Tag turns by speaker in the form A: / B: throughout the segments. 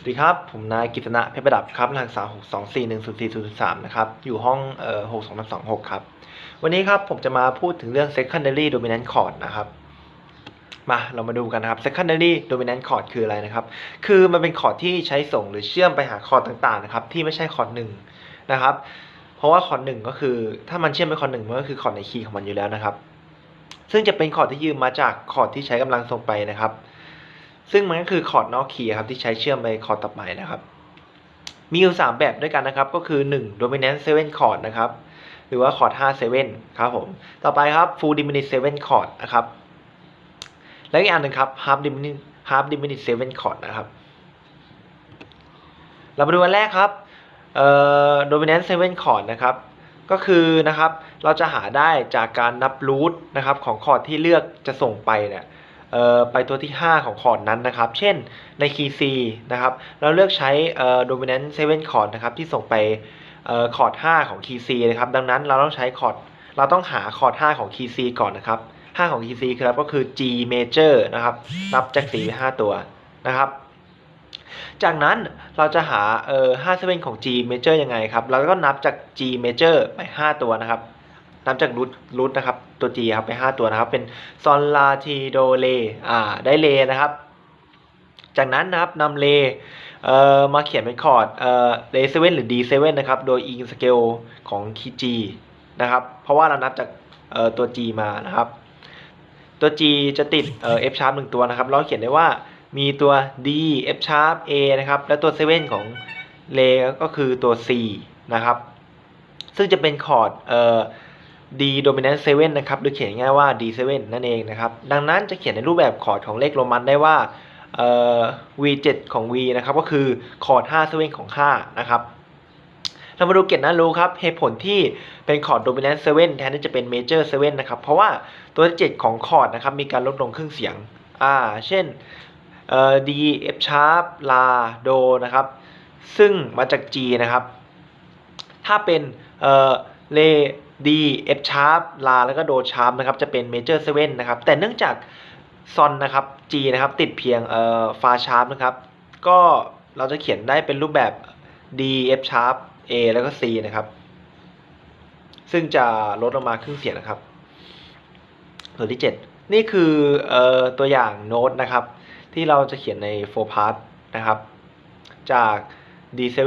A: สวัสดีครับ ผมนายกิตนะเพชรประดับครับรหัสสาหกสองสี่หนึ่งศูนย์สี่ศูนย์สามนะครับ อยู่ห้องเอ่อหกสองสองหกครับ วันนี้ครับผมจะมาพูดถึงเรื่อง secondary dominant chord นะครับ มาเรามาดูกันนะครับ secondary dominant chord คืออะไรนะครับ คือมันเป็นคอร์ดที่ใช้ส่งหรือเชื่อมไปหาคอร์ดต่างๆนะครับ ที่ไม่ใช่คอร์ดหนึ่งนะครับ เพราะว่าคอร์ดหนึ่งก็คือ ถ้ามันเชื่อมไปคอร์ดหนึ่งมันก็คือคอร์ดในคีย์ของมันอยู่แล้วนะครับ ซึ่งจะเป็นคอร์ดที่ยืมมาจากคอร์ดที่ใช้กำลังส่งไปนะครับ ซึ่งมันก็คือคอร์ดนอกคีย์ครับที่ใช้เชื่อมไปคอร์ดต่อไปนะครับ มีอยู่ 3 แบบด้วยกันนะครับ ก็คือ 1 dominant 7 chord นะครับ หรือว่าคอร์ด5 7ครับผม ต่อไปครับ full diminished 7 chord นะครับ แล้วอีกอันหนึ่งครับ half diminished half diminished 7 chord นะครับ เรามาดูอันแรกครับเอ่อ dominant 7 chord นะครับก็คือนะครับเราจะหาได้จากการนับรูทนะครับของคอร์ดที่เลือกจะส่งไปเนี่ย ไปตัวที่ 5 ของคอร์ดนั้นนะครับ เช่นในคีย์ C นะครับ เราเลือกใช้เอ่อ dominant 7 chord นะครับ ที่ส่งไปคอร์ด 5 ของคีย์ C นะครับ ดังนั้นเราต้องใช้คอร์ด เราต้องหาคอร์ด 5 ของคีย์ C ก่อนนะครับ 5 ของคีย์ C คือก็คือ G major นะครับ นับจาก4ไป5ตัวนะครับ จากนั้นเราจะหาเอ่อ5 7ของ G major ยังไงครับ เราก็นับจาก G major ไป 5 ตัวนะครับ นับจากรูทรูทนะครับ ตัว G ครับไป 5 ตัวนะครับ เป็นซอนลาทีโดเลอ่าได้เลนะครับ จากนั้นนะครับนำเลเอ่อมาเขียนเป็นคอร์ดเอ่อเลเซเว่นหรือ D 7นะครับ โดยอิงสเกลของคีย์ G นะครับ เพราะว่าเรานับจากเอ่อตัว G มานะครับ ตัว G จะติดเอ่อ F sharp หนึ่งตัวนะครับ เราเขียนได้ว่ามีตัว D F sharp A นะครับ และตัว 7 ของเลก็คือตัว C นะครับ ซึ่งจะเป็นคอร์ดเอ่อ D dominant 7นะครับหรือเขียนง่ายว่า D7 นั่นเองนะครับ ดังนั้นจะเขียนในรูปแบบคอร์ดของเลขโรมันได้ว่าเอ่อ V7 ของ V นะครับก็คือคอร์ด5 7ของ5นะครับเรามาดูเกตน่ารู้ครับเหตุผลที่เป็นคอร์ด dominant 7แทนที่จะเป็น major 7นะครับเพราะว่าตัวที่7ของคอร์ดนะครับมีการลดลงครึ่งเสียงอ่าเช่นเอ่อ D F sharp La Do นะครับซึ่งมาจาก G นะครับถ้าเป็นเอ่อเล D F sharp ลาแล้วก็โดชาร์ปนะครับจะเป็น major 7นนะครับแต่เนื่องจากซอนนะครับ G นะครับติดเพียงเอ่อฟาชาร์ปนะครับก็เราจะเขียนได้เป็นรูปแบบ D F sharp A แล้วก็ C นะครับ ซึ่งจะลดลงมาครึ่งเสียงนะครับตัวที่ 7 นี่คือเอ่อตัวอย่างโน้ตนะครับ ที่เราจะเขียนใน 4 part นะครับ จาก D7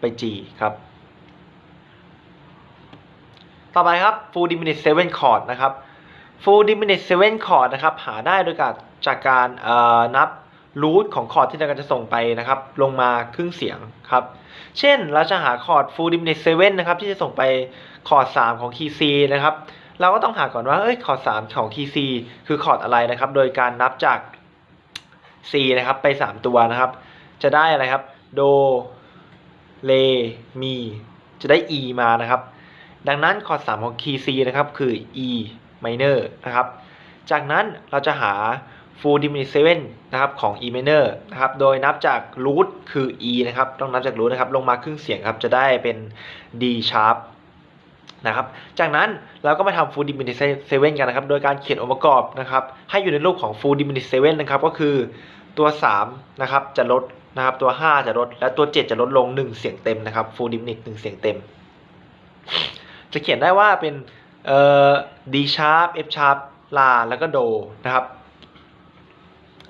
A: ไป G ครับ ต่อไปครับ full diminished 7 chord นะครับ full diminished 7 chord นะครับ หาได้โดยการจากการนับรูทของคอร์ดที่เราจะส่งไปนะครับ ลงมาครึ่งเสียงครับ เช่นเราจะหาคอร์ด full diminished 7นะครับ ที่จะส่งไปคอร์ด 3 ของคีย์ C นะครับ เราก็ต้องหาก่อนว่าเอ้ยคอร์ด 3 ของคีย์ C คือคอร์ดอะไรนะครับ โดยการนับจาก C นะครับไป 3 ตัวนะครับ จะได้อะไรครับ โด เล มี จะได้ E มานะครับ ดังนั้นคอร์ด3ของคีย์ C นะครับ คือ E minor นะครับ จากนั้นเราจะหา full diminished 7นะครับของ E minor นะครับ โดยนับจาก root คือ E นะครับ ต้องนับจาก root นะครับ ลงมาครึ่งเสียงครับ จะได้เป็น D sharp นะครับ จากนั้นเราก็มาทำ full diminished 7กันนะครับ โดยการเขียนองค์ประกอบนะครับ ให้อยู่ในรูปของ full diminished 7นะครับ ก็คือตัว 3 นะครับ จะลดนะครับ ตัว 5 จะลด และตัว 7 จะลดลง 1 เสียงเต็มนะครับ full diminished 1 เสียงเต็ม จะเขียนได้ว่าเป็นเอ่อ D sharp F sharp ลาแล้วก็โดนะครับ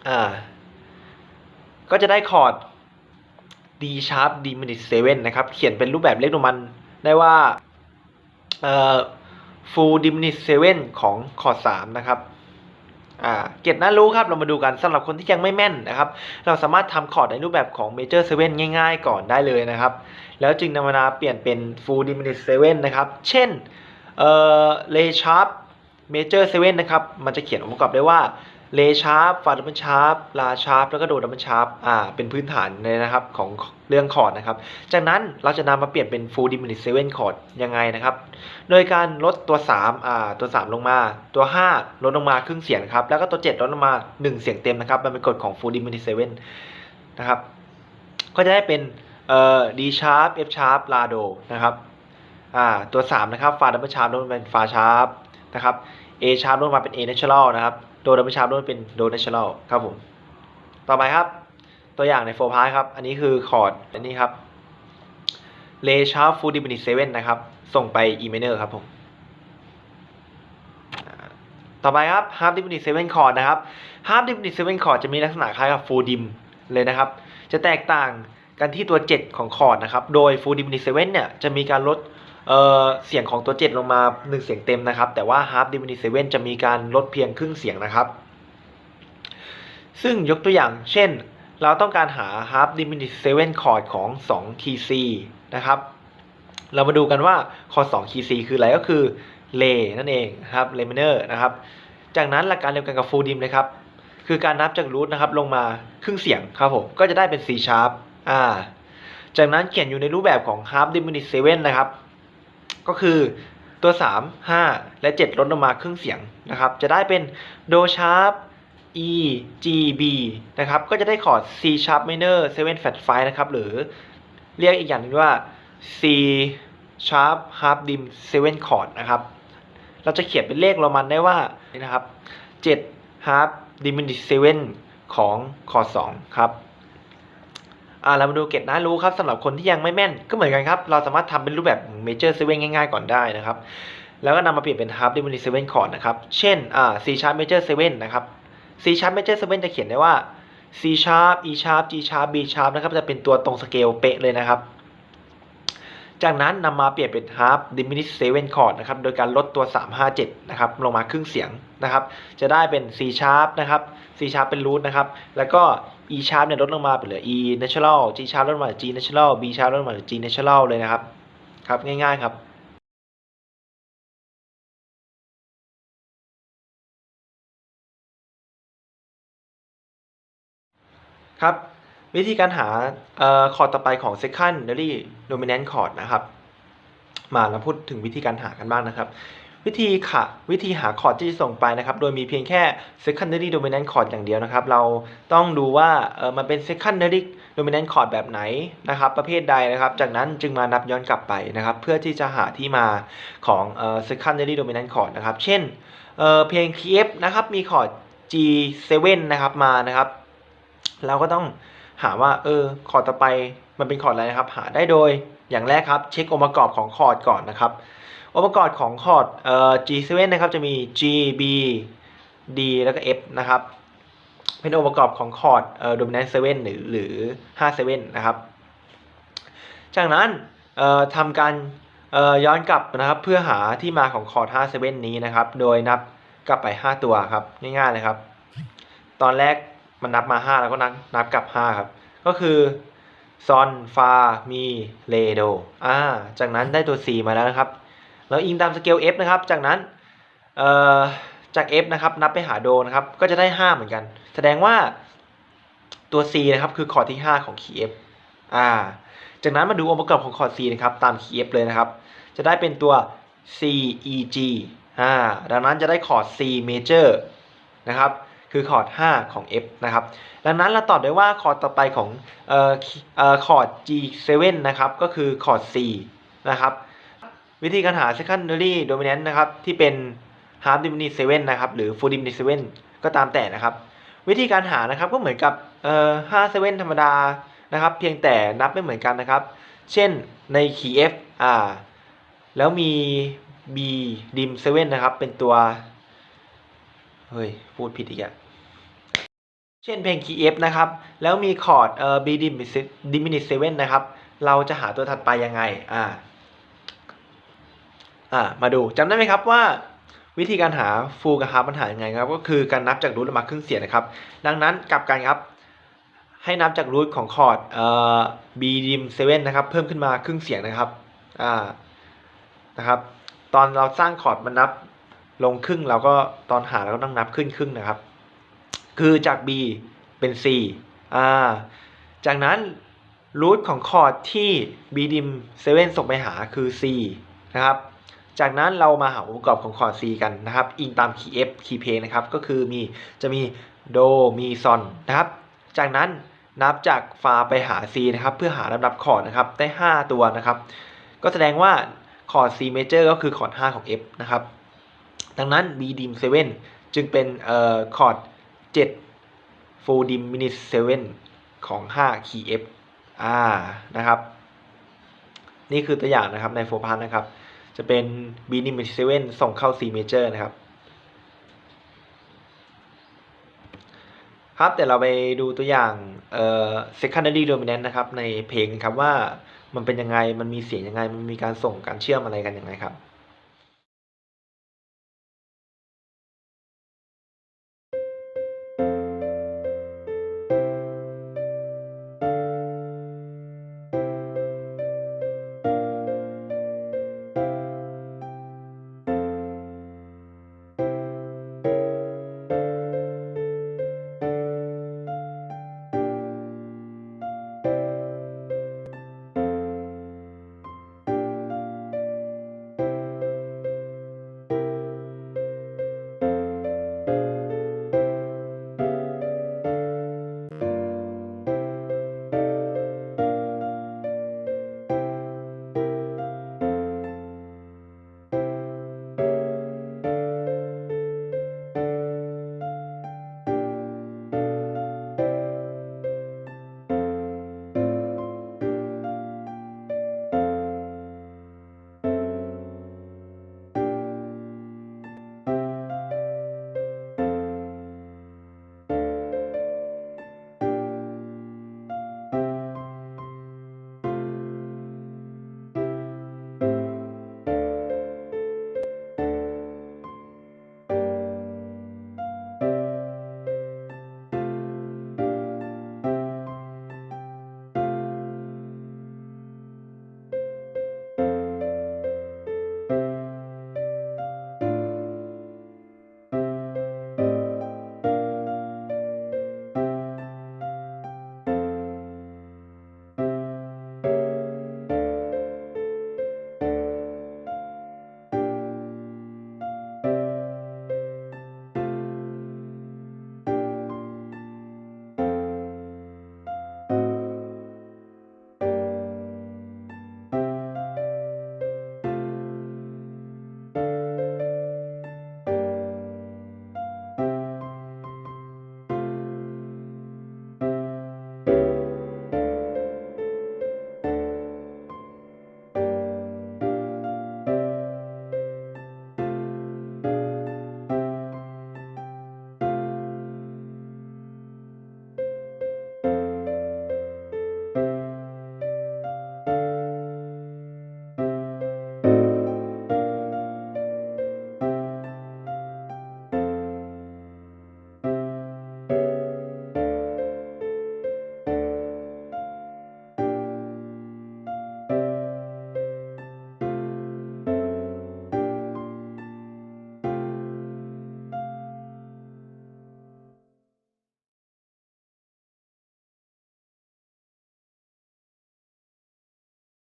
A: อ่าก็จะได้คอร์ด D sharp diminished 7นะครับ เขียนเป็นรูปแบบเลขโรมันได้ว่าเอ่อ full diminished 7ของคอร์ด3นะครับ อ่าเก็บน่ารู้ครับเรามาดูกันสำหรับคนที่ยังไม่แม่นนะครับ เราสามารถทำคอร์ดในรูปแบบของ major 7ง่าย ๆ ก่อนได้เลยนะครับ แล้วจึงนำมาเปลี่ยนเป็น full diminished 7นะครับ เช่นเอ่อ re sharp major 7นะครับ มันจะเขียนองค์ประกอบได้ว่า re sharp fa double sharp la sharp แล้วก็ do double sharp อ่าเป็นพื้นฐานเลยนะครับของเรื่องคอร์ดนะครับ จากนั้นเราจะนำมาเปลี่ยนเป็น full diminished 7 chord ยังไงนะครับ โดยการลดตัว3อ่าตัว 3 ลงมา ตัว 5 ลดลงมาครึ่งเสียงครับ แล้วก็ตัว 7 ลดลงมา 1 เสียงเต็มนะครับ มันเป็นกฎของ full diminished 7นะครับ ก็จะได้เป็นเอ่อ D sharp F sharp La Do นะครับอ่าตัว 3 นะครับฟาดับเบิลชาร์ปลดมาเป็นฟาชาร์ปนะครับ A sharp ลดมาเป็น A natural นะครับ โดดับเบิลชาร์ปลดมาเป็นโด natural ครับผม ต่อไปครับ ตัวอย่างในโฟร์พาร์ครับ อันนี้คือคอร์ดอันนี้ครับเลชาร์ full diminished 7นะครับ ส่งไป E minor ครับผม ต่อไปครับ half diminished 7 chord นะครับ half diminished 7 chord จะมีลักษณะคล้ายกับ full dim เลยนะครับ จะแตกต่างกันที่ตัว 7 ของคอร์ดนะครับ โดย full diminished 7เนี่ยจะมีการลด เอ่อเสียงของตัว 7 ลงมา 1 เสียงเต็มนะครับ แต่ว่า half diminished 7จะมีการลดเพียงครึ่งเสียงนะครับ ซึ่งยกตัวอย่างเช่น เราต้องการหา half diminished 7 chord ของ2 key C นะครับ เรามาดูกันว่าคอร์ด2 key C คืออะไรก็คือเลนั่นเองครับเลมิเนอร์นะครับ จากนั้นหลักการเดียวกันกับ full dim เลยครับ คือการนับจากรูทนะครับลงมาครึ่งเสียงครับผมก็จะได้เป็น C sharp อ่า จากนั้นเขียนอยู่ในรูปแบบของ half diminished 7นะครับ ก็คือตัว 3 5 และ 7 ลดลงมาครึ่งเสียงนะครับ จะได้เป็น do sharp E G B นะครับ ก็จะได้คอร์ด C sharp minor 7 flat 5นะครับ หรือเรียกอีกอย่างหนึงว่า C sharp half dim 7 chord นะครับ เราจะเขียนเป็นเลขโรมันได้ว่านี่นะครับ 7 half diminished 7ของคอร์ด2ครับ อ่าเรามาดูเกตน่ารู้ครับสำหรับคนที่ยังไม่แม่นก็เหมือนกันครับ เราสามารถทำเป็นรูปแบบ major 7ง่ายๆ ก่อนได้นะครับ แล้วก็นำมาเปลี่ยนเป็น half diminished 7 chord นะครับ เช่นอ่า C sharp major 7นะครับ C sharp major 7จะเขียนได้ว่า C sharp E sharp G sharp B sharp นะครับจะเป็นตัวตรงสเกลเป๊ะเลยนะครับ จากนั้นนำมาเปลี่ยนเป็น half diminished 7 chord นะครับโดยการลดตัว 3 5 7 นะครับลงมาครึ่งเสียงนะครับ จะได้เป็น C sharp นะครับ C sharp เป็น root นะครับ แล้วก็ E sharp เนี่ยลดลงมาเป็นเหลือ E natural G sharp ลดลงมา G natural B sharp ลดลงมา G natural เลยนะครับ ครับง่ายๆครับครับ วิธีการหาออคอร์ดต่อไปของ secondary dominant chord นะครับ มาเราพูดถึงวิธีการหากันบ้างนะครับ วิธีค่ะวิธีหาคอร์ดที่จะส่งไปนะครับ โดยมีเพียงแค่ secondary dominant chord อย่างเดียวนะครับ เราต้องดูว่าเออมันเป็น secondary dominant chord แบบไหนนะครับ ประเภทใดนะครับ จากนั้นจึงมานับย้อนกลับไปนะครับ เพื่อที่จะหาที่มาของเออ secondary dominant chord นะครับ เช่นเออเพลง KF นะครับ มีคอร์ด G7 นะครับมานะครับ เราก็ต้องหาว่าเออคอร์ดต่อไปมันเป็นคอร์ดอะไรนะครับ หาได้โดยอย่างแรกครับ เช็คองค์ประกอบของคอร์ดก่อนนะครับ องค์ประกอบของคอร์ดเอ่อ G7 นะครับจะมี G B D แล้วก็ F นะครับ เป็นองค์ประกอบของคอร์ดเอ่อ dominant 7หรือหรือ5 7นะครับ จากนั้นเอ่อทำการเอ่อย้อนกลับนะครับเพื่อหาที่มาของคอร์ด5 7นี้นะครับ โดยนับกลับไป 5 ตัวครับง่ายๆเลยครับ ตอนแรกมันนับมา 5 แล้วก็นับนับกลับ 5 ครับ ก็คือซอนฟามีเลโดอ่าจากนั้นได้ตัว C มาแล้วนะครับ แล้วอิงตามสเกล F นะครับ จากนั้นจาก F นะครับนับไปหาโดนะครับ ก็จะได้ 5 เหมือนกัน แสดงว่าตัว C นะครับคือคอร์ดที่ 5 ของคีย์ F อ่า จากนั้นมาดูองค์ประกอบของคอร์ด C นะครับตามคีย์ F เลยนะครับ จะได้เป็นตัว C E G อ่า ดังนั้นจะได้คอร์ด C major นะครับคือคอร์ด 5 ของ F นะครับ ดังนั้นเราตอบได้ว่าคอร์ดต่อไปของออเอ่อคอร์ด G7 นะครับ ก็คือคอร์ด C นะครับ วิธีการหา secondary dominant นะครับที่เป็น half diminished 7นะครับหรือ full diminished 7ก็ตามแต่นะครับ วิธีการหานะครับก็เหมือนกับเอ่อ5 7ธรรมดานะครับ เพียงแต่นับไม่เหมือนกันนะครับ เช่นใน key F อ่าแล้วมี B dim 7นะครับเป็นตัวเฮ้ยพูดผิดอีกอะเช่นเพลง key F นะครับ แล้วมีคอร์ดเอ่อ B diminished 7นะครับ เราจะหาตัวถัดไปยังไงอ่า อ่ามาดูจำได้ไหมครับว่าวิธีการหา full กับ half มันหายังไงครับ ก็คือการนับจากรูทลงมาครึ่งเสียงนะครับ ดังนั้นกลับกันครับให้นับจากรูทของคอร์ดเอ่อ B dim 7นะครับ เพิ่มขึ้นมาครึ่งเสียงนะครับอ่านะครับ ตอนเราสร้างคอร์ดมันนับลงครึ่งเราก็ตอนหาเราก็ต้องนับขึ้นครึ่งนะครับ คือจาก B เป็น C อ่าจากนั้นรูทของคอร์ดที่ B dim 7ส่งไปหาคือ C นะครับ จากนั้นเรามาหาองค์ประกอบของคอร์ด C กันนะครับ อิงตาม key F key play นะครับ ก็คือมีจะมีโดมีซอนนะครับ จากนั้นนับจากฟาไปหา C นะครับ เพื่อหาลำดับคอร์ดนะครับ ได้ 5 ตัวนะครับ ก็แสดงว่าคอร์ด C major ก็คือคอร์ด 5 ของ F นะครับ ดังนั้น B dim 7 จึงเป็นเอ่อคอร์ด 7 full diminished 7ของ5 key F อ่านะครับ นี่คือตัวอย่างนะครับในโฟพันนะครับ จะเป็น B diminished 7ส่งเข้า C major นะครับ ครับเดี๋ยวเราไปดูตัวอย่างเอ่อ secondary dominant นะครับ ในเพลงครับว่ามันเป็นยังไงมันมีเสียงยังไง มันมีการส่งการเชื่อมอะไรกันยังไงครับ